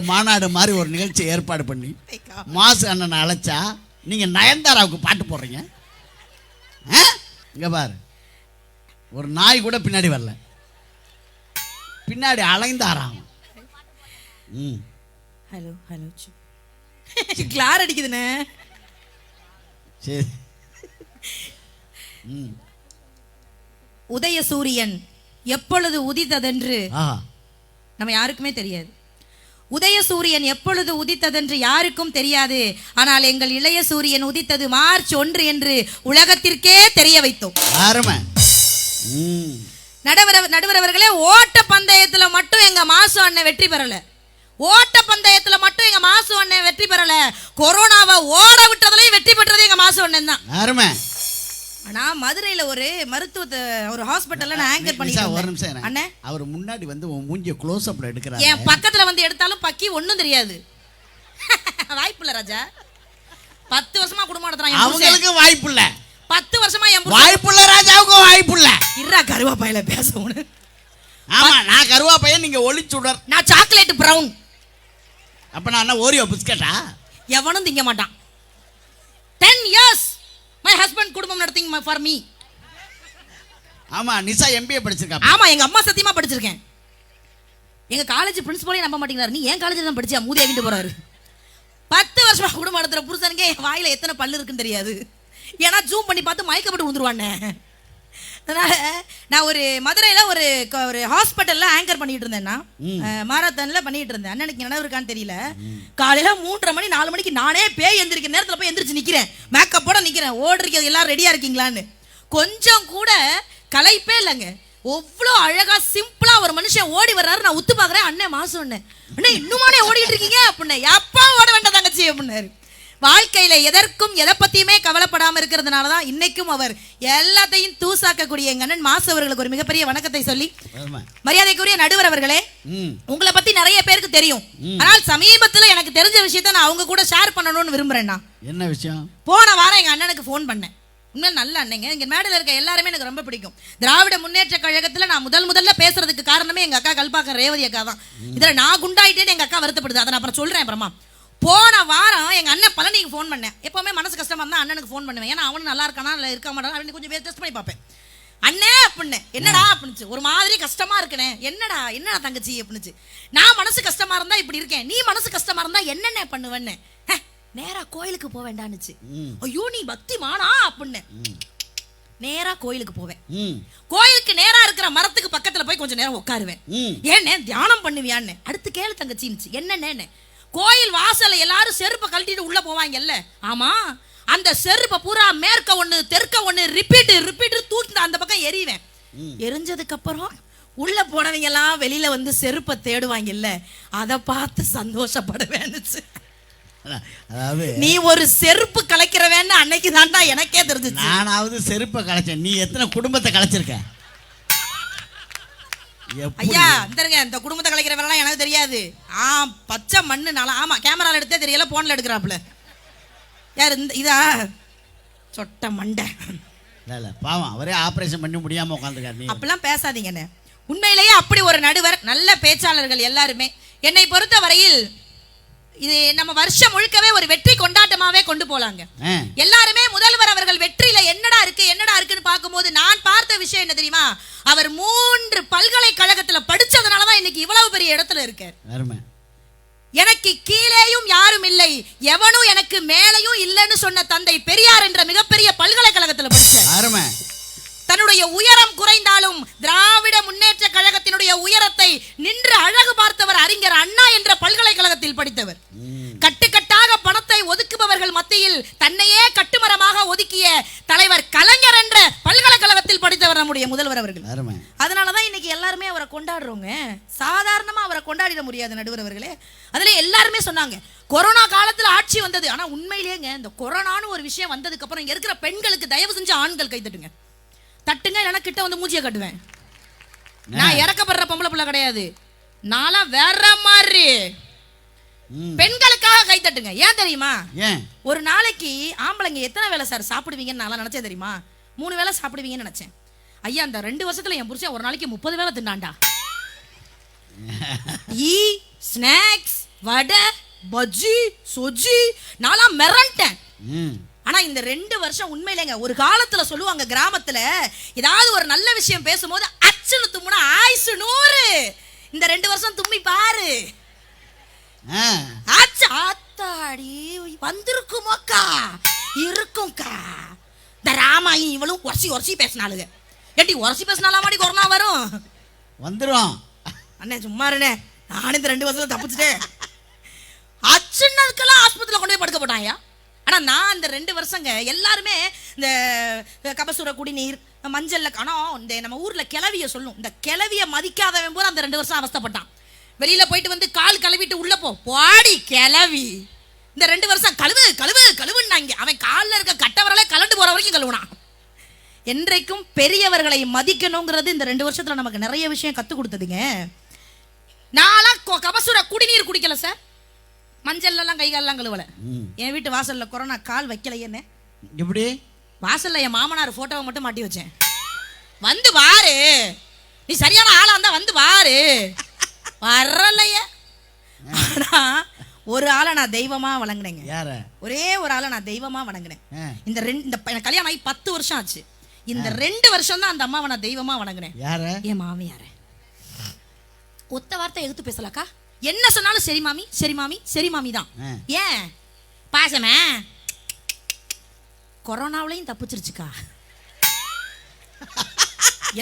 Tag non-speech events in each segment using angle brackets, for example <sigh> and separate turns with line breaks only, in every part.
மாநாடு மாதிரி ஒரு நிகழ்ச்சி ஏற்பாடு பண்ணி மாசு அண்ணனை அழைச்சா நீங்க நயன்தாராவுக்கு பாட்டு போடுறீங்க? இங்க பாரு. ஒரு நாய் கூட பின்னாடி வரல. பின்னாடி அலைந்தாராம் ம்.
ஹலோ ஹலோ கிளார் அடிக்குதுண்ணே.
சரி. ம்.
உதய சூரியன் எப்பொழுது உதித்ததென்று நம்ம யாருக்குமே தெரியாது. உதய சூரியன் எப்பொழுது உதித்ததென்று யாருக்கும் தெரியாது. ஆனால் எங்கள் இளைய சூரியன் உதித்தது மார்ச் ஒன்று என்று உலகத்திற்கே தெரிய வைத்தோம். நடுவர நடுவர் அவர்களே ஓட்ட பந்தயத்துல மட்டும் எங்க மாசு அண்ணன் வெற்றி பெறல. ஓட்ட பந்தயத்துல மட்டும் எங்க மாசு அண்ணன் வெற்றி பெறல. கொரோனாவை ஓட விட்டதுலயும் வெற்றி பெற்றது எங்க மாசு அண்ணன் தான் ஆனா மதுரையில ஒரு மருத்துவத்தை ஒரு ஹாஸ்பிட்டல்ல நான் ஆங்கர்
நிஷா, ஒரு நிமிஷம்.
அண்ணே.
அவர் முன்னாடி வந்து உன் மூஞ்சிய க்ளோஸ் அப்ல எடுக்கிறாரு.
என் பக்கத்துல வந்து எடுத்தாலும் பக்கி ஒண்ணும் தெரியாது. <laughs> வாய்ப்பு இல்ல ராஜா. பத்து வருஷமா குடும்பம் புருஷன்.
அவங்களுக்கு வாய்ப்பு இல்ல.
பத்து வருஷமா என் புருஷன்.
வாய்ப்புள்ள ராஜாவுக்கும் வாய்ப்பு இல்ல.
இருடா கருவா பையில பேச உனக்கு.
ஆமா நான் கருவா பையன் நீங்க ஒளிச்சுடர்.
நான் சாக்லேட் பிரவுன்
அப்ப நான் ஓரியோ பிஸ்கட்டா
எவனும் திங்க மாட்டான். டென் இயர்ஸ் மை ஹஸ்பண்ட் குடும்பம் நடத்திங்க ஃபார் மீ
ஆமா நிஷா எம்பிஏ படிச்சிருக்கா
ஆமா எங்க அம்மா சத்தியமா படிச்சிருக்கேன். எங்க காலேஜ் பிரின்சிபலே நம்ப மாட்டேங்கிறாரு. நீ ஏன் காலேஜ் தான் படிச்சியா? மூதியா வீட்டு போறாரு. பத்து வருஷமா குடும்பம் நடத்துற புருஷனுக்கே என் வாயில எத்தனை பல்லு இருக்குன்னு தெரியாது. ஏன்னா ஜூம் பண்ணி பார்த்து மயக்கப்பட்டு விழுந்துருவானே. அதனால நான் ஒரு மதுரையில ஒரு ஒரு ஹாஸ்பிட்டல்ல ஆங்கர் பண்ணிட்டு இருந்தேன்னா மாரத்தான்ல பண்ணிட்டு இருந்தேன். அண்ணனுக்கு நினைவு இருக்கான்னு தெரியல. காலையில மூன்றரை மணி நாலு மணிக்கு நானே பேய் எந்திரிக்கிற நேரத்துல போய் எந்திரிச்சு நிக்கிறேன். மேக்கப்போட நிக்கிறேன். ஓடுறீங்க எல்லாரும் ரெடியா இருக்கீங்களான்னு. கொஞ்சம் கூட கலைப்பே இல்லைங்க. அவ்வளோ அழகா சிம்பிளா ஒரு மனுஷன் ஓடி வர்றாரு நான் உத்து பாக்குறேன் அண்ணன் மாசம் அண்ணன் அண்ணே இன்னுமானே ஓடிட்டு இருக்கீங்க? அப்படின்னு எப்பா ஓட வேண்டாம் தங்கச்சி அப்படின்னாரு. வாழ்க்கையில எதற்கும் எதை பத்தியுமே கவலைப்படாம இருக்கிறதுனால தான் இன்னைக்கும் அவர் எல்லாத்தையும் தூசாக்கக்கூடிய எங்க அண்ணன் மாசு அவர்களுக்கு ஒரு மிகப்பெரிய வணக்கத்தை சொல்லி மரியாதைக்குரிய நடுவர் அவர்களே உங்களை பத்தி நிறைய பேருக்கு தெரியும். ஆனால் சமீபத்துல எனக்கு தெரிஞ்ச விஷயத்த நான் அவங்க கூட ஷேர் பண்ணணும்னு விரும்புறேன் நான்
என்ன விஷயம்?
போன வாரம் எங்க அண்ணனுக்கு ஃபோன் பண்ணேன். உண்மையில நல்ல அண்ணங்க. இங்க மேடையில் இருக்க எல்லாருமே எனக்கு ரொம்ப பிடிக்கும். திராவிட முன்னேற்ற கழகத்துல நான் முதல் முதல்ல பேசுறதுக்கு காரணமே எங்க அக்கா கல்பாக்க ரேவதி அக்கா தான். இதுல நான் குண்டாயிட்டேன்னு எங்க அக்கா வருத்தப்படுது. அதை நான் அப்புறம் சொல்றேன் அப்புறமா. போன வாரம் எங்க அண்ணன் பழனிக்கு ஃபோன் பண்ணேன். எப்பவுமே மனசு கஷ்டமா இருந்தா அண்ணனுக்கு ஃபோன் பண்ணுவேன். ஏன்னா அவனு நல்லா இருக்கானா இல்ல இருக்க மாட்டானா அவனுக்கு கொஞ்சம் பேர் டெஸ்ட் பண்ணி பார்ப்பேன். அண்ணே அப்படின்னே. என்னடா அப்படின்னுச்சு. ஒரு மாதிரி கஷ்டமா இருக்கனே. என்னடா என்னடா தங்கச்சி அப்படின்னுச்சு. நான் மனசு கஷ்டமா இருந்தா இப்படி இருக்கேன். நீ மனசு கஷ்டமா இருந்தா என்னென்ன பண்ணுவேன்னு? "ஹே, நேரா கோயிலுக்கு போக வேண்டான்னுச்சு.
ம்.
ஐயோ நீ பக்தி மானா அப்படின்னு நேரா கோயிலுக்கு போவேன். கோயிலுக்கு நேரா இருக்கிற மரத்துக்கு பக்கத்துல போய் கொஞ்சம் நேரம் உட்காருவேன். ஏன்னே தியானம் பண்ணுவியான்னு. அடுத்து கேளு தங்கச்சின்னுச்சு. என்னன்னு கோயில் வாசல்ல எல்லாரும் செருப்பை கழட்டிட்டு உள்ள போவாங்கல்ல? ஆமா. அந்த செருப்பை பூரா மேற்க ஒண்ணு தெற்க ஒண்ணு ரிப்பீட் ரிப்பீட் தூக்கி அந்த பக்கம் எறிவேன். எரிஞ்சதுக்கு அப்புறம் உள்ள போனவங்க எல்லாம் வெளியில வந்து செருப்பை தேடுவாங்கல்ல? அதை பார்த்து சந்தோஷப்படுவேன்னுச்சு
அதாவது
நீ ஒரு செருப்பு கலைக்கிறவேன்னு அன்னைக்கு தான்டா எனக்கே தெரிஞ்சுச்சு.
நானாவது செருப்பை கலைச்சேன். நீ எத்தனை குடும்பத்தை கலைச்சிருக்க?
ஐயா இந்தருங்க இந்த குடும்பத்தை கலைக்கிற வேலைலாம் எனக்கு தெரியாது. ஆ பச்சை மண்ணு நல்லா ஆமா கேமரால எடுத்தே தெரியல போன்ல எடுக்கிறாப்புல. யார் இந்த இதா? சொட்ட மண்டை.
இல்ல பாவம் அவரே ஆபரேஷன் பண்ணி முடியாம உட்காந்துருக்காரு
அப்படிலாம் பேசாதீங்கண்ணே உண்மையிலேயே அப்படி ஒரு நடுவர் நல்ல பேச்சாளர்கள் எல்லாருமே. என்னை பொறுத்த வரையில் இது நம்ம வருஷம் முழுக்கவே ஒரு வெற்றி கொண்டாட்டமாவே கொண்டு போலாங்க. எல்லாருமே முதல்வர் அவர்கள் வெற்றியில என்னடா இருக்கு என்னடா இருக்குன்னு பார்க்கும்போது நான் பார்த்த விஷயம் என்ன தெரியுமா? அவர் மூன்று பல்கலைக்கழகத்துல படிச்சதுனால தான் இன்னைக்கு இவ்வளவு பெரிய இடத்துல இருக்கார். எனக்கு கீழேயும் யாரும் இல்லை எவனும் எனக்கு மேலேயும் இல்லைன்னு சொன்ன தந்தை பெரியார் என்ற மிகப்பெரிய பல்கலைக்கழகத்துல படிச்சார். தன்னுடைய உயரம் குறைந்தாலும் திராவிட முன்னேற்ற கழகத்தினுடைய உயரத்தை நின்று அழகு என்ற பல்கலைக்கழகத்தில் படித்தவர். கட்டுக்கட்டாக பணத்தை ஒதுக்குபவர்கள் மத்தியில் தன்னையே கட்டுமரமாக ஒதுக்கிய தலைவர் கலைஞர் என்ற பல்கலைக்கழகத்தில் படித்தவர் நம்முடைய முதல்வர் அவர்கள். அதனாலதான் இன்னைக்கு எல்லாருமே அவரை கொண்டாடுறோங்க. சாதாரணமா அவரை கொண்டாடிட முடியாது நடுவர் அவர்களே. அதுல எல்லாருமே சொன்னாங்க கொரோனா காலத்துல ஆட்சி வந்தது. ஆனா உண்மையிலேங்க இந்த கொரோனான்னு ஒரு விஷயம் வந்ததுக்கு அப்புறம் இங்க இருக்கிற பெண்களுக்கு தயவு செஞ்சு ஆண்கள் கை தட்டுங்க. இல்லைன்னா கிட்ட வந்து மூஞ்சிய கட்டுவேன். நான் இறக்கப்படுற பொம்பளை பிள்ளை கிடையாது. நான்லாம் வேற மாதிரி. கை தட்டுங்க. ஏன் தெரியுமா?
ஏன்?
ஒரு நாளைக்கு ஆம்பளைங்க எத்தனை வேளை சார் சாப்பிடுவீங்கன்னு நான் நினைச்சேன் தெரியுமா? மூணு வேளை சாப்பிடுவீங்கன்னு நினைச்சேன். ஐயா அந்த ரெண்டு வருஷத்துல என் புருஷன் ஒரு நாளைக்கு முப்பது வேளை தின்னாண்டா <laughs> ஈ ஸ்நாக்ஸ் வடை பஜ்ஜி சொஜ்ஜி நான்லாம் மிரண்டேன். ஆனா இந்த ரெண்டு வருஷம் உண்மையிலேங்க ஒரு காலத்துல சொல்லுவாங்க கிராமத்துல ஏதாவது ஒரு நல்ல விஷயம் பேசும்போது அச்சுன்னு தும்முனா ஆயுசு நூறு. இந்த ரெண்டு வருஷம் தும்மி பாரு. ஆச்சு ஆத்தாடி வந்திருக்குமோக்கா. இருக்கும்க்கா. இந்த ராமாயி இவளும் உரசி உரசி பேசினாளுங்க ஏட்டி உரசி பேசினாலாமாடி கொரோனா வரும்?
வந்துடும்
அண்ணே சும்மா இருண்ணே. நானும் இந்த ரெண்டு வருஷம் தப்பிச்சிட்டேன். அச்சுன்னதுக்கெல்லாம் ஆஸ்பத்திரியில் கொண்டு போய் படுக்க போட்டாயா ஆனா நான் இந்த ரெண்டு வருஷங்க எல்லாருமே இந்த கபசுர குடிநீர் மஞ்சள்ல ஆனா இந்த நம்ம ஊர்ல கிளவிய சொல்லும். இந்த கிளவிய மதிக்காதவன் போது அந்த ரெண்டு வருஷம் அவஸ்தைப்பட்டான். வெளியில போயிட்டு வந்து கால் கழுவிட்டு உள்ள போ. பாடி கிளவி இந்த ரெண்டு வருஷம் கழுவு கழுவு கழுவுன்னாங்க. அவன் காலில் இருக்க கட்டவரலே கலண்டு போற வரைக்கும் கழுவுனான். என்றைக்கும் பெரியவர்களை மதிக்கணுங்கிறது இந்த ரெண்டு வருஷத்துல நமக்கு நிறைய விஷயம் கத்து கொடுத்ததுங்க. நான்லாம் கபசுர குடிநீர் குடிக்கல சார். மஞ்சள்ல எல்லாம் கை காலெல்லாம் கழுவல என் வீட்டு வாசல்ல கொரோனா கால் வைக்கலையேன்னு
எப்படி?
வாசல்ல என் மாமனார் போட்டோவை மட்டும் மாட்டி வச்சேன். வந்து பாரு நீ சரியான ஆளா இருந்தா வந்து பாரு வரலையே. ஆனா ஒரு ஆளை நான் தெய்வமா வணங்கினேங்க.
யார?
ஒரே ஒரு ஆளை நான் தெய்வமா வணங்கினேன். இந்த ரெண்டு இந்த கல்யாணம் ஆகி பத்து வருஷம் ஆச்சு. இந்த ரெண்டு வருஷம் தான் அந்த அம்மாவை நான் தெய்வமா வணங்கினேன்.
யார?
என் மாமியார ஒத்த வார்த்தை எதிர்த்து பேசலக்கா? என்ன சொன்னாலும் சரி மாமி சரி மாமி சரி மாமி தான். ஏன்? பாசமே? கொரோனாவிலையும் தப்பிச்சிருச்சுக்கா.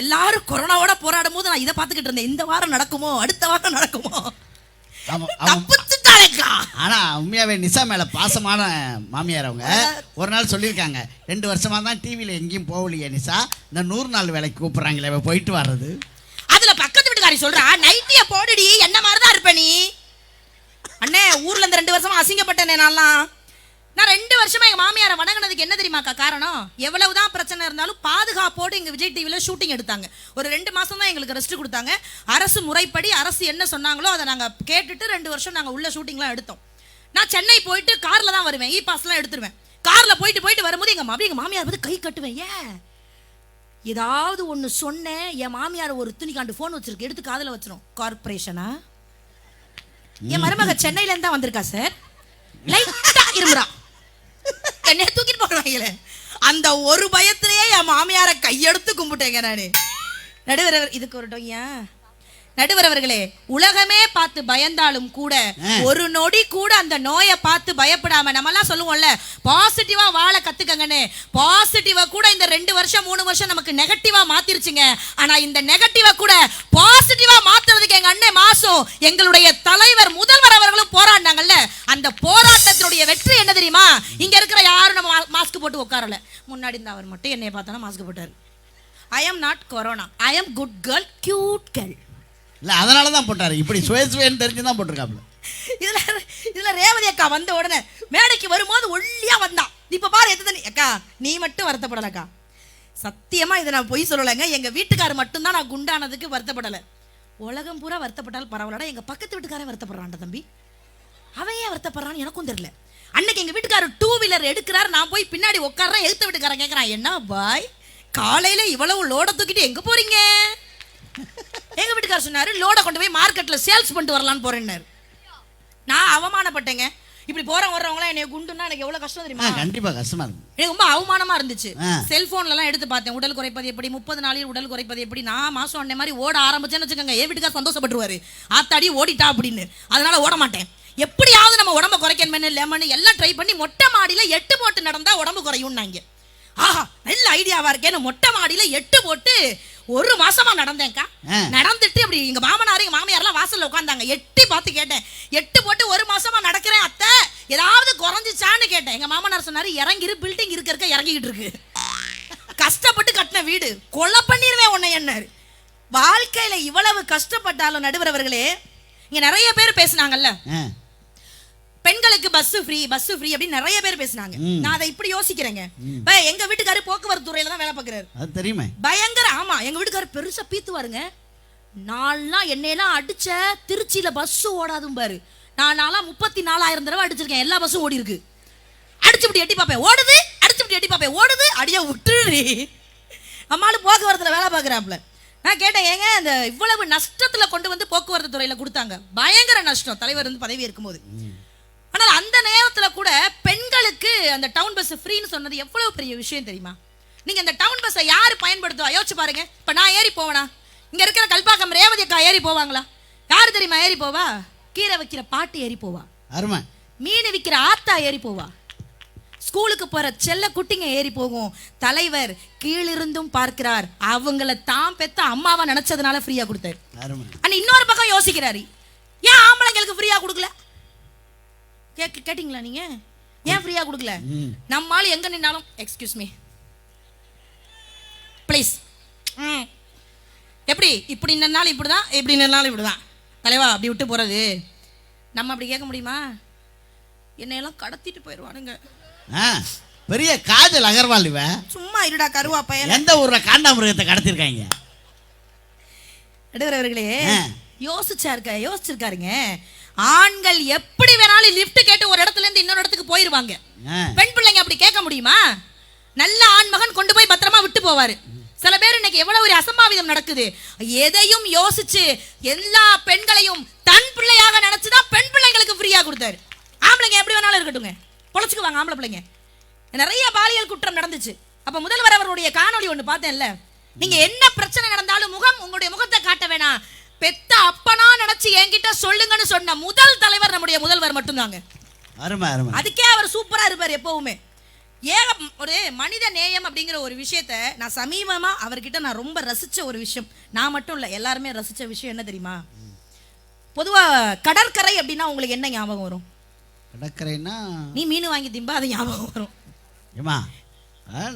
எல்லாரும் கொரோனாவோட போராடும் போது நான் இதை பார்த்துக்கிட்டு இருந்தேன். இந்த வாரம் நடக்குமோ? அடுத்த வாரம் நடக்குமோ?
ஆனா உண்மையாவே நிசா மேல பாசமான மாமியார் அவங்க. ஒரு நாள் சொல்லியிருக்காங்க ரெண்டு வருஷமா தான் டிவியில எங்கேயும் போகலையே நிசா. இந்த நூறு நாள் வேலைக்கு கூப்பிடுறாங்களே போயிட்டு வர்றது.
அதுல பக்கத்து வீட்டுக்காரி சொல்றா நைட்டிய போடுடி என்ன மாதிரி தான் இருப்ப நீ? அண்ணே ஊர்ல இந்த ரெண்டு வருஷமா அசிங்கப்பட்டனே நான்லாம். நான் ரெண்டு வருஷமா எங்க மாமியாரை வணங்கினதுக்கு என்ன தெரியுமாக்கா காரணம்? எவ்வளவுதான் பிரச்சனை இருந்தாலும் பாதுகாப்போடு எங்க விஜய் டிவியில ஷூட்டிங் எடுத்தாங்க. ஒரு ரெண்டு மாசம் தான் எங்களுக்கு ரெஸ்ட் கொடுத்தாங்க. அரசு முறைப்படி அரசு என்ன சொன்னாங்களோ அதை நாங்க கேட்டுட்டு ரெண்டு வருஷம் நாங்க உள்ள ஷூட்டிங்லாம் எடுத்தோம். நான் சென்னை போயிட்டு கார்ல தான் வருவேன். இ பாஸ்லாம் எடுத்துருவேன். கார்ல போயிட்டு போயிட்டு வரும்போது எங்க மாமி எங்க மாமியார் வந்து கை கட்டுவேன். ஏன் ஏதாவது ஒன்று சொன்னேன். என் மாமியார் ஒரு துணிக்காண்டு ஃபோன் வச்சிருக்கு. எடுத்து காதில் வச்சிரும். கார்ப்பரேஷனா என் மருமக சென்னையிலேருந்து தான் வந்திருக்கா சார் லைட்டாக இருமுறா. போடுவாங்களே அந்த ஒரு பயத்திலேயே என் மாமியாரை கையெடுத்து கும்பிட்டேங்க நானு. நடுவர் இதுக்கு ஒரு டொய்யா நடுவர் அவர்களே உலகமே பார்த்து பயந்தாலும் கூட. ஒரு நொடி கூட அந்த நோயை பார்த்து பயப்படாம நம்ம எல்லாம் சொல்லுவோம்ல பாசிட்டிவா வாழ கத்துக்கங்கன்னு. பாசிட்டிவா கூட இந்த ரெண்டு வருஷம் மூணு வருஷம் நமக்கு நெகட்டிவா மாத்திருச்சுங்க. ஆனா இந்த நெகட்டிவா கூட பாசிட்டிவா அண்ணன் மாசம் எங்களுடைய தலைவர் முதல்வர் அவர்களும் போராடினாங்கல்ல அந்த போராட்டத்தினுடைய வெற்றி என்ன தெரியுமா? இங்க இருக்கிற யாரும் நம்ம மாஸ்க் போட்டு உட்காரல. முன்னாடி இருந்த அவர் மட்டும் என்னைய பார்த்தோன்னா மாஸ்க் போட்டாரு. I am not corona I am good girl cute girl
இல்ல அதனால தான் போட்டாரு. இப்படி சுய சுயன்னு தெரிஞ்சு தான் போட்டிருக்காப்புல.
இதுல இதுல ரேவதி அக்கா வந்த உடனே மேடைக்கு வரும்போது ஒல்லியா வந்தான் இப்ப பாரு எத்தனை அக்கா நீ மட்டும் வருத்தப்படலக்கா. சத்தியமா இதை நான் பொய் சொல்லலைங்க. எங்க வீட்டுக்காரர் மட்டும்தான் நான் குண்டானதுக்கு வருத்தப்படல. உலகம் பூரா வருத்தப்பட்டால் பரவாயில்லடா எங்கள் பக்கத்து வீட்டுக்காரன் வருத்தப்படுறான்டா தம்பி. அவன் ஏன் வருத்தப்படுறான்னு எனக்கும் தெரியல. அன்னைக்கு எங்கள் வீட்டுக்காரர் டூ வீலர் எடுக்கிறார் நான் போய் பின்னாடி உட்கார்றேன் எழுத்த வீட்டுக்காரன் கேட்குறான் என்ன பாய் காலையில் இவ்வளவு லோடை தூக்கிட்டு எங்கே போகிறீங்க எங்கள் வீட்டுக்காரர் சொன்னார் லோடை கொண்டு போய் மார்க்கெட்டில் சேல்ஸ் பண்ணிட்டு வரலான்னு போகிறேன்னாரு நான் அவமானப்பட்டேங்க. இப்படி போற வர்றவங்களாம் என்னைய குண்டுன்னா எனக்கு எவ்வளவு கஷ்டம் தெரியுமா?
கண்டிப்பா கஷ்டமா இருக்கும்
எனக்கு ரொம்ப அவமானமா இருந்துச்சு. செல்போன்ல எல்லாம் எடுத்து பார்த்தேன். உடல் குறைப்பது எப்படி? முப்பது நாளில் உடல் குறைப்பது எப்படி? நான் மாசம் அண்ணே மாதிரி ஓட ஆரம்பிச்சேன்னு வச்சுக்கோங்க. என் வீட்டுக்கார சந்தோஷப்பட்டுருவாரு. ஆத்தாடி ஓடிட்டா அப்படின்னு. அதனால ஓட மாட்டேன். எப்படியாவது நம்ம உடம்ப குறைக்கணும்னு லெமன் எல்லாம் ட்ரை பண்ணி மொட்டை மாடியில எட்டு போட்டு நடந்தா உடம்பு குறையும்னாங்க. ஆஹா நல்ல ஐடியாவா இருக்கேன்னு மொட்டை மாடியில எட்டு போட்டு ஒரு மாசமா நடந்தேன்க்கா. நடந்துட்டு அப்படி எங்க மாமனார் எங்க மாமியார்லாம் வாசல்ல உட்காந்தாங்க எட்டி பார்த்து கேட்டேன். எட்டு போட்டு ஒரு மாசமா நடக்கிறேன் அத்தை. ஏதாவது குறைஞ்சிச்சான்னு கேட்டேன். எங்க மாமனார் சொன்னாரு இறங்கிரு பில்டிங் இருக்க இருக்க இறங்கிக்கிட்டு இருக்கு. கஷ்டப்பட்டு கட்டின வீடு. கொலை பண்ணிருவேன் உன்னை என்னாரு. வாழ்க்கையில இவ்வளவு கஷ்டப்பட்டாலும் நடுவரவர்களே இங்க நிறைய பேர் பேசுனாங்கல்ல. பெண்களுக்கு பஸ் ஃப்ரீ பஸ் ஃப்ரீ அப்படின்னு நிறைய பேர் பேசுனாங்க. நான் அதை இப்படி யோசிக்கிறேங்க. எங்க வீட்டுக்காரு போக்குவரத்து துறையில தான் வேலை பார்க்கறாரு.
அது தெரியுமே.
பயங்கர ஆமா எங்க வீட்டுக்காரர் பெருசா பீத்துவாருங்க நான்லாம் என்னையெல்லாம் அடிச்ச திருச்சியில பஸ் ஓடாதும் பாரு. நான் நான்லாம் முப்பத்தி நாலாயிரம் தடவை அடிச்சிருக்கேன். எல்லா பஸ்ஸும் ஓடி இருக்கு. அடிச்சு இப்படி எட்டி பார்ப்பேன். ஓடுது அடிச்சு இப்படி எட்டி பார்ப்பேன். ஓடுது அடியா விட்டுரு. நம்மளால போக்குவரத்துல வேலை பார்க்குறாப்புல. நான் கேட்டேன் ஏங்க இந்த இவ்வளவு நஷ்டத்துல கொண்டு வந்து போக்குவரத்து துறையில கொடுத்தாங்க. பயங்கர நஷ்டம். தலைவர் வந்து பதவி இருக்கும்போது ஆனால் அந்த நேரத்துல கூட பெண்களுக்கு அந்த டவுன் பஸ் ஃப்ரீன்னு சொன்னது எவ்வளவு பெரிய விஷயம் தெரியுமா? நீங்க இந்த டவுன் பஸ்ஸை யாரு பயன்படுத்துவா? யோசிச்சு பாருங்க. இப்ப நான் ஏறி போவேனா? இங்க இருக்கிற கல்பாக்கம் ரேவதி அக்கா ஏறி போவாங்களா? யாரு தெரியுமா ஏறி போவா? கீரை வைக்கிற பாட்டு ஏறி போவா.
அருமை.
மீன் விற்கிற ஆத்தா ஏறி போவா. ஸ்கூலுக்கு போற செல்ல குட்டிங்க ஏறி போகும். தலைவர் கீழிருந்தும் பார்க்கிறார். அவங்கள தான் பெத்த அம்மாவா நினைச்சதுனால ஃப்ரீயா கொடுத்தாரு.
அருமை.
ஆனா இன்னொரு பக்கம் யோசிக்கிறாரு. ஏன் ஆம்பளைங்களுக்கு ஃப்ரீயா கொடுக்கல? கேக்கு கேட்டிங்களா நீங்க? ஏன் ஃப்ரீயா கொடுக்கல? நம்மால் எங்க நின்னாலும் எக்ஸ்கியூஸ் மீ. ப்ளீஸ் எப்படி? இப்படி நின்னாலும் இப்படிதான் இப்படி நின்னாலும் இப்படிதான். தலைவா அப்படி விட்டு போறது. நம்ம அப்படி கேட்க முடியுமா? என்னையெல்லாம் கடத்திட்டு போயிடுவானுங்க
பெரிய காஜல் அகர்வால் இவன்.
சும்மா இருடா கருவா பையன்.
எந்த ஊர்ல காண்டாமிருகத்தை கடத்திருக்காங்க?
நடுவர் அவர்களே
ஆ.
யோசிச்சாருக்க யோசிச்சிருக்காருங்க. ஆண்கள் எப்படி வேணாலும் லிஃப்ட் கேட்டு ஒரு இடத்துல இருந்து இன்னொரு இடத்துக்கு போயிருவாங்க. பெண் பிள்ளைங்க அப்படி கேட்க முடியுமா? நல்ல ஆண் மகன் கொண்டு போய் பத்திரமா விட்டு போவாரு. சில பேர் இன்னைக்கு எவ்வளவு ஒரு அசம்பாவிதம் நடக்குது. எதையும் யோசிச்சு எல்லா பெண்களையும் தன் பிள்ளையாக நினைச்சுதான் பெண் பிள்ளைங்களுக்கு ஃப்ரீயா கொடுத்தாரு. ஆம்பளைங்க எப்படி வேணாலும் இருக்கட்டுங்க பொழைச்சுக்குவாங்க ஆம்பளை பிள்ளைங்க. நிறைய பாலியல் குற்றம் நடந்துச்சு. அப்ப முதல்வர் அவருடைய காணொளி ஒண்ணு பார்த்தேன்ல. நீங்க என்ன பிரச்சனை நடந்தாலும் முகம் உங்களுடைய முகத்தை காட்ட வேணாம். பெத்த அப்பனா நினைச்சு என்கிட்ட சொல்லுங்கன்னு சொன்ன முதல் தலைவர் நம்முடைய முதல்வர் மட்டும்தாங்க.
அருமை அருமை.
அதுக்கே அவர் சூப்பரா இருப்பார் எப்பவுமே. ஏக ஒரு மனித நேயம் அப்படிங்கிற ஒரு விஷயத்த நான் சமீபமா அவர்கிட்ட நான் ரொம்ப ரசிச்ச ஒரு விஷயம். நான் மட்டும் இல்ல எல்லாருமே ரசிச்ச விஷயம் என்ன தெரியுமா? பொதுவா கடற்கரை அப்படின்னா உங்களுக்கு என்ன ஞாபகம் வரும்?
கடற்கரைன்னா
நீ மீன் வாங்கி திம்பா அது ஞாபகம் வரும்.
ஏமா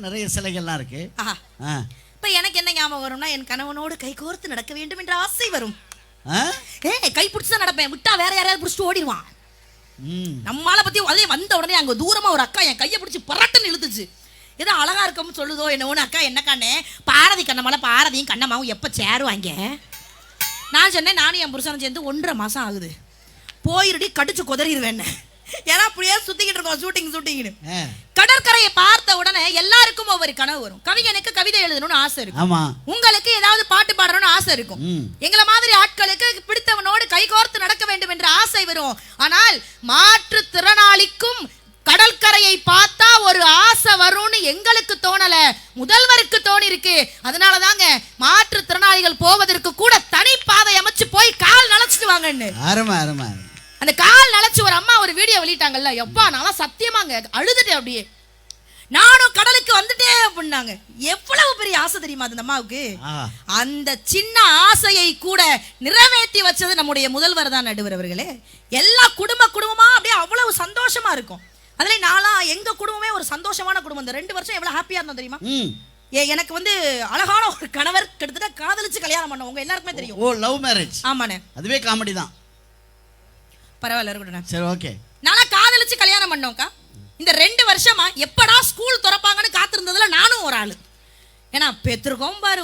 நிறைய சிலைகள்லாம் இருக்கு.
ஆஹா. இப்ப எனக்கு என்ன ஞாபகம் வரும்னா என் கணவனோடு கை கோர்த்து நடக்க வேண்டும் என்ற ஆசை வரும். ஏ கை பிடிச்சு தான் நடப்பேன். விட்டா வேற யாரையாவது பிடிச்சிட்டு ஓடிடுவான். நம்மால பத்தி அதே வந்த உடனே அங்க தூரமா ஒரு அக்கா என் கையை பிடிச்சி பரட்டுன்னு இழுத்துச்சு. ஏதோ அழகா இருக்கோம்னு சொல்லுதோ என்னவோன்னு அக்கா என்ன கண்ணே? பாரதி கண்ணமால பாரதியும் கண்ணம்மாவும் எப்ப சேருவாங்க? நான் சொன்னேன் நானும் என் புருஷனும் சேர்ந்து ஒன்றரை மாசம் ஆகுது. போயிருடி கடிச்சு குதறிடுவேன் ஏன்னா அப்படியே சுத்திக்கிட்டு இருக்கோம் ஷூட்டிங் ஷூட்டிங்னு கடற்கரையை பார்த்த உடனே எல்லாருக்கும் ஒவ்வொரு கனவு வரும். கவிஞனுக்கு கவிதை எழுதணும்னு ஆசை இருக்கும். உங்களுக்கு ஏதாவது பாட்டு பாடணும்னு ஆசை இருக்கும். எங்களை மாதிரி ஆட்களுக்கு பிடித்தவனோடு கைகோர்த்து நடக்க வேண்டும் என்ற ஆசை வரும். ஆனால் மாற்றுத்திறனாளிக்கும் கடற்கரையை பார்த்தா ஒரு ஆசை வரும்னு எங்களுக்கு தோணல. முதல்வருக்கு தோணி இருக்கு அதனால தாங்க மாற்றுத்திறனாளிகள் போவதற்கு கூட தனி பாதை அமைச்சு போய் கால் நனைச்சிட்டு வாங்கன்னு.
அருமை அருமை.
அந்த கால் நனைச்சு ஒரு அம்மா ஒரு வீடியோ வெளியிட்டாங்கல்ல எப்பா நான் சத்தியமாங்க அழுதுட்டேன் அப்படியே. நானும் கடலுக்கு வந்துட்டேன் அப்படின்னாங்க. எவ்வளவு பெரிய ஆசை தெரியுமா அந்த அம்மாவுக்கு? அந்த சின்ன ஆசையை கூட நிறைவேற்றி வச்சது நம்முடைய முதல்வர் தான் நடுவர் அவர்களே. எல்லா குடும்ப குடும்பமா அப்படியே அவ்வளவு சந்தோஷமா இருக்கும். அதுல நான்லாம் எங்க குடும்பமே ஒரு சந்தோஷமான குடும்பம். இந்த ரெண்டு வருஷம் எவ்வளவு ஹாப்பியா இருந்தோம் தெரியுமா? எனக்கு வந்து அழகான ஒரு கணவர் கிட்டத்தட்ட காதலிச்சு கல்யாணம் பண்ணோம். உங்க எல்லாருக்குமே தெரியும்.
ஓ லவ் மேரேஜ்
ஆமாண்ணே.
அதுவே காமெடி தான்.
பரவாயில்ல இருக்கட்டும்
சரி ஓகே
நல்லா காதலிச்சு கல்யாணம் பண்ணோம்க்கா. இந்த ரெண்டு வருஷமா எப்படா ஸ்கூல் திறப்பாங்கன்னு காத்திருந்ததுல நானும் ஒரு ஆளு. ஏன்னா பெற்றிருக்கோம் பாரு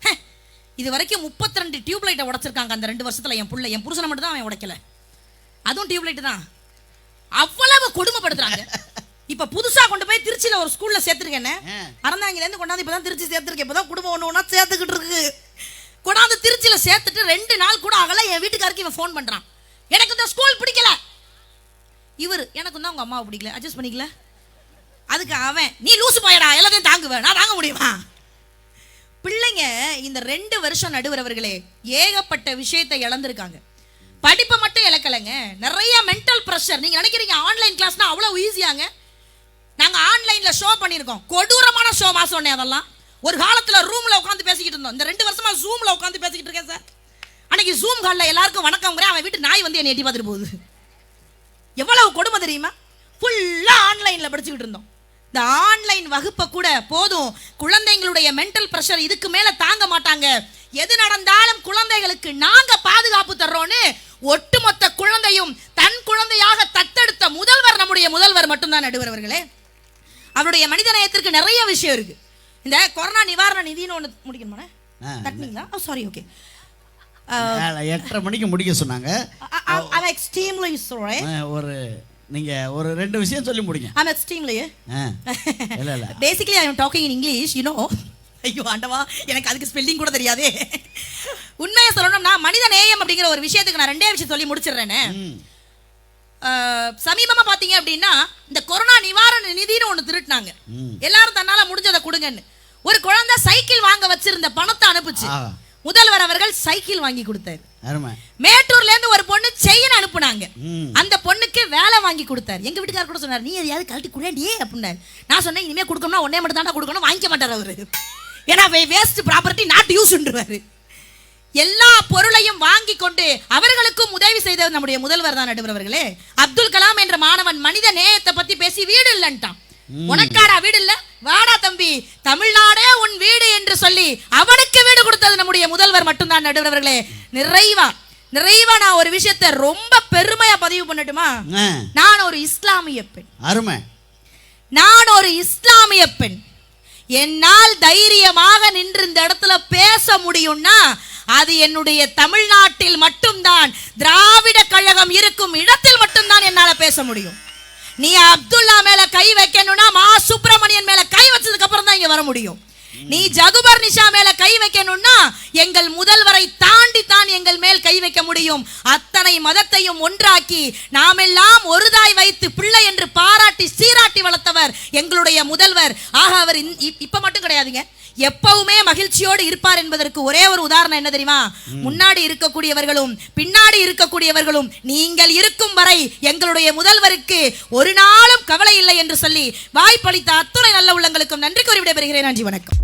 ஹே, இது வரைக்கும் முப்பத்தி ரெண்டு டியூப் லைட்டை உடைச்சிருக்காங்க அந்த ரெண்டு வருஷத்துல என் புள்ள. என் புருஷனை மட்டும் தான் அவன் உடைக்கல. அதுவும் டியூப் லைட் தான். அவ்வளவு கொடுமைப்படுத்துறாங்க. இப்ப புதுசா கொண்டு போய் திருச்சியில ஒரு ஸ்கூல்ல சேர்த்திருக்கேன்.
ஆ.
அறந்தாங்கில இருந்து கொண்டாந்து இப்பதான் திருச்சி சேர்த்திருக்கேன். இப்பதான் குடும்பம் ஒண்ணு ஒண்ணா சேர்த்துக்கிட்டு இருக்கு. கொண்டாந்து திருச்சியில சேர்த்துட்டு ரெண்டு நாள் கூட ஆகல. என் வீட்டுக்காருக்கு இவன் ஃபோன் பண்றான். எனக்கு இந்த ஸ்கூல் பிடிக்கல. இவர் எனக்கு தான் உங்க அம்மாவை பிடிக்கல. அட்ஜஸ்ட் பண்ணிக்கல. அதுக்கு அவன் நீ லூசு போயடா எல்லாத்தையும் தாங்குவேன் நான் தாங்க முடியுமா? பிள்ளைங்க இந்த ரெண்டு வருஷம் நடுவரவர்களே ஏகப்பட்ட விஷயத்தை இழந்திருக்காங்க. படிப்பை மட்டும் இழக்கலைங்க. நிறைய மென்டல் ப்ரெஷர் நீங்கள் நினைக்கிறீங்க ஆன்லைன் கிளாஸ்னா அவ்வளோ ஈஸியாங்க நாங்கள் ஆன்லைனில் ஷோ பண்ணியிருக்கோம். கொடூரமான ஷோ மாசம் சொன்னேன் அதெல்லாம். ஒரு காலத்தில் ரூமில் உட்காந்து பேசிக்கிட்டு இருந்தோம். இந்த ரெண்டு வருஷமாக ஜூமில் உட்காந்து பேசிக்கிட்டு இருக்கேன் சார் அன்னைக்கு ஜூம் கால்ல எல்லாருக்கும் வணக்கம்ங்கிறேன் அவன் வீட்டு நாய் வந்து என்னை எட்டி பார்த்துட்டு போகுது. எவ்வளவு கொடுமை தெரியுமா? ஃபுல்லா ஆன்லைன்ல படிச்சுக்கிட்டு இருந்தோம். இந்த ஆன்லைன் வகுப்பை கூட போதும். குழந்தைங்களுடைய மென்டல் ப்ரெஷர் இதுக்கு மேல தாங்க மாட்டாங்க. எது நடந்தாலும் குழந்தைகளுக்கு நாங்க பாதுகாப்பு தர்றோம்னு ஒட்டுமொத்த குழந்தையும் தன் குழந்தையாக தத்தெடுத்த முதல்வர் நம்முடைய முதல்வர் மட்டும்தான் நடுவர் அவர்களே. அவருடைய மனித நேயத்திற்கு நிறைய விஷயம் இருக்கு. இந்த கொரோனா நிவாரண நிதின்னு ஒன்று முடிக்கணுமா
ஆ,
தட்டினீங்களா? சாரி ஓகே
எட்டரை மணிக்கு முடிக்க சொன்னாங்க
I'm extremely sorry.
ஒரு நீங்க ஒரு ரெண்டு விஷயம் சொல்லி முடிங்க
I'm extremely.
இல்ல இல்ல <laughs>
Basically, I am talking in English, you know. ஐயோ ஆண்டவா எனக்கு அதுக்கு ஸ்பெல்லிங் கூட தெரியாதே உண்மையை சொல்லணும்னா மனித நேயம் அப்படிங்கிற ஒரு விஷயத்துக்கு நான் ரெண்டே விஷயம் சொல்லி முடிச்சிடுறேனே சமீபமா பாத்தீங்க அப்படின்னா இந்த கொரோனா நிவாரண நிதின்னு ஒண்ணு திருட்டினாங்க. எல்லாரும் தன்னால முடிஞ்சதை கொடுங்கன்னு ஒரு குழந்தை சைக்கிள் வாங்க வச்சிருந்த பணத்தை அனுப்புச்சு. முதல்வர் அவர்கள் சைக்கிள் வாங்கி கொடுத்தாரு. மேட்டூர்ல இருந்து ஒரு பொண்ணு செயின் அனுப்புனாங்க. அந்த பொண்ணுக்கு வேலை வாங்கி கொடுத்தாரு. எங்க வீட்டுக்காரர் கூட சொன்னார் நீ எதையாவது கழட்டி குடாடி அப்படின்னாரு. நான் சொன்னேன் இனிமே கொடுக்கணும்னா ஒன்னே மட்டும் தாண்டா கொடுக்கணும் வாங்கிக்க மாட்டார் அவரு. ஏன்னா வேஸ்ட் ப்ராப்பர்ட்டி நாட் யூஸ்ன்றாரு எல்லா பொருளையும் வாங்கி கொண்டு அவர்களுக்கும் உதவி செய்தவர் நம்முடைய முதல்வர் தான் நடுவர் அவர்களே. அப்துல் கலாம் என்ற மாணவன் மனித நேயத்தை பத்தி பேசி வீடு இல்லன்ட்டான். உனக்காடா வீடு இல்ல? வாடா தம்பி தமிழ்நாடே உன் வீடு என்று சொல்லி அவனுக்கு வீடு கொடுத்தது நம்முடைய முதல்வர் மட்டும்தான் நடுவர் அவர்களே நிறைவா நிறைவா நான் ஒரு விஷயத்தை ரொம்ப பெருமையா பதிவு பண்ணட்டுமா. நான் ஒரு இஸ்லாமிய பெண்.
அருமை.
நான் ஒரு இஸ்லாமிய பெண். என்னால் தைரியமாக நின்று இந்த இடத்துல பேச முடியும்னா அது என்னுடைய தமிழ்நாட்டில் மட்டும்தான். திராவிட கழகம் இருக்கும் இடத்தில் மட்டும்தான் என்னால பேச முடியும். நீ அப்துல்லா மேல கை வைக்கணும்னா மா சுப்பிரமணியன் மேல கை வச்சதுக்கு அப்புறம் தான் இங்க வர முடியும். நீ ஜகுபர் நிஷா மேல கை வைக்கணும்னா எங்கள் முதல்வரை தாண்டி தான் எங்கள் மேல் கை வைக்க முடியும். அத்தனை மதத்தையும் ஒன்றாக்கி நாமெல்லாம் ஒருதாய் வைத்து பிள்ளை என்று பாராட்டி சீராட்டி வளர்த்தவர் எங்களுடைய முதல்வர். ஆக அவர் இப்ப மட்டும் மட்டும் கிடையாதுங்க. எப்பவுமே மகிழ்ச்சியோடு இருப்பார் என்பதற்கு ஒரே ஒரு உதாரணம் என்ன தெரியுமா? முன்னாடி இருக்கக்கூடியவர்களும் பின்னாடி இருக்கக்கூடியவர்களும் நீங்கள் இருக்கும் வரை எங்களுடைய முதல்வருக்கு ஒரு நாளும் கவலை இல்லை என்று சொல்லி வாய்ப்பளித்த அத்துணை நல்ல உள்ளங்களுக்கும் நன்றி கூறி விடைபெறுகிறேன். நன்றி வணக்கம்.